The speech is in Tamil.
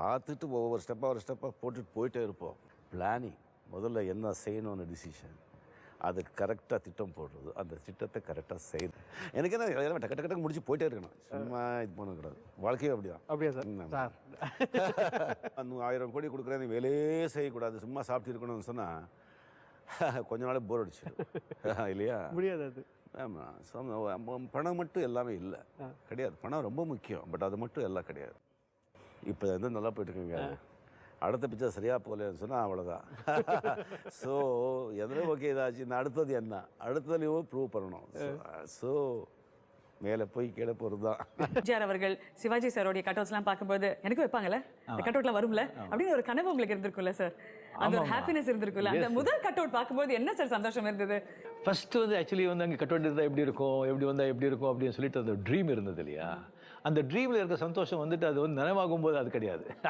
பார்த்துட்டு ஒவ்வொரு ஸ்டெப்பாக ஒரு ஸ்டெப்பாக போட்டுட்டு போயிட்டே இருப்போம். பிளானிங் முதல்ல என்ன செய்யணும்னு டிசிஷன் அது கரெக்டாக திட்டம் போடுறது. அந்த திட்டத்தை கரெக்டாக செய்யணும். எனக்கு என்ன எல்லாம் டக்கு டக்கு முடிச்சு போயிட்டே இருக்கணும். சும்மா இது பண்ணக்கூடாது வாழ்க்கையே அப்படிதான். அப்படியா சார்? அந்த ஆயிரம் கோடி கொடுக்குறேன் நீ வேலையே செய்யக்கூடாது. சும்மா சாப்பிட்டு இருக்கணும்னு சொன்னால் கொஞ்ச நாள் போர் அடிச்சிடும் இல்லையா? முடியாது அது. ஆமாம் பணம் மட்டும் எல்லாமே இல்லை. கிடையாது. பணம் ரொம்ப முக்கியம். பட் அது மட்டும் எல்லாம் கிடையாது. இப்போ வந்து நல்லா போயிட்டு இருக்குங்க அடுத்த பிக்சர் சரியா போகலன்னு சொன்னால் அவ்வளோதான் ஸோ எதில் ஓகே இதாச்சு. அடுத்தது என்ன? அடுத்ததுலையும் ப்ரூவ் பண்ணணும். ஸோ மேலே போய் கீழே போகிறது தான் எம்ஜிஆர் அவர்கள் சிவாஜி சாரோடைய கட் அவுட்ஸ்லாம் பார்க்கும்போது எனக்கு வைப்பாங்கல்ல? இந்த கட் அவுட்லாம் வரும்ல? அப்படின்னு ஒரு கனவு உங்களுக்கு இருந்திருக்கும்ல சார் அந்த ஒரு ஹாப்பினஸ் இருந்திருக்கும்ல. அந்த முதல் கட் அவுட் பார்க்கும்போது என்ன சார் சந்தோஷம் இருந்தது? ஃபர்ஸ்ட் வந்து ஆக்சுவலி வந்து அங்கே கட் இருந்தால் எப்படி இருக்கும் எப்படி வந்தால் எப்படி இருக்கும் அப்படின்னு சொல்லிட்டு அந்த ட்ரீம் இருந்தது இல்லையா? அந்த ட்ரீமில் இருக்க சந்தோஷம் வந்துட்டு அது வந்து நனவாகும் போது அது கிடையாது.